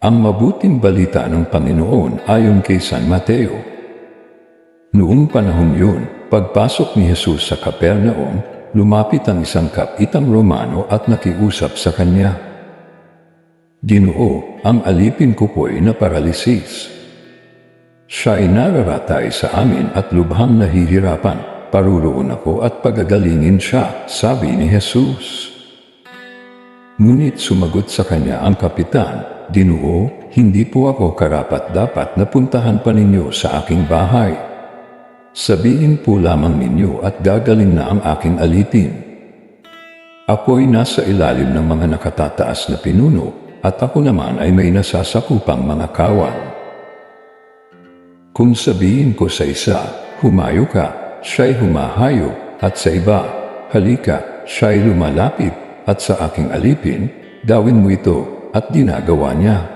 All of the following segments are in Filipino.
Ang mabuting balita ng Panginoon ayon kay San Mateo. Noong panahon yun, pagpasok ni Jesus sa Kapernaum, lumapit ang isang kapitang Romano at nakiusap sa kanya. Ginoo, ang alipin ko po'y na paralisis. Siya ay nararatay sa amin at lubhang nahihirapan. Paruroon ako at pagagalingin siya, sabi ni Jesus. Ngunit sumagot sa kanya ang kapitan, Ginoo, hindi po ako karapat-dapat na puntahan pa ninyo sa aking bahay. Sabihin po lamang ninyo at gagaling na ang aking alipin. Ako'y nasa ilalim ng mga nakatataas na pinuno at ako naman ay may nasasakupang mga kawan. Kung sabihin ko sa isa, humayo ka, siya'y humahayo, at sa iba, halika, siya'y lumalapit, at sa aking alipin, gawin mo ito, at ginagawa niya.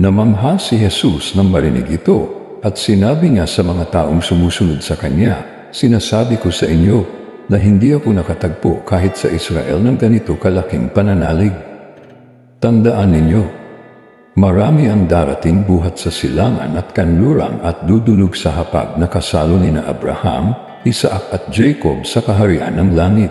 Namangha si Jesus nang marinig ito, at sinabi niya sa mga taong sumusunod sa kanya, Sinasabi ko sa inyo na hindi ako nakatagpo kahit sa Israel ng ganito kalaking pananalig. Tandaan ninyo, marami ang darating buhat sa silangan at kanluran at dudulog sa hapag na kasalo ni na Abraham, Isaac at Jacob sa kaharian ng langit.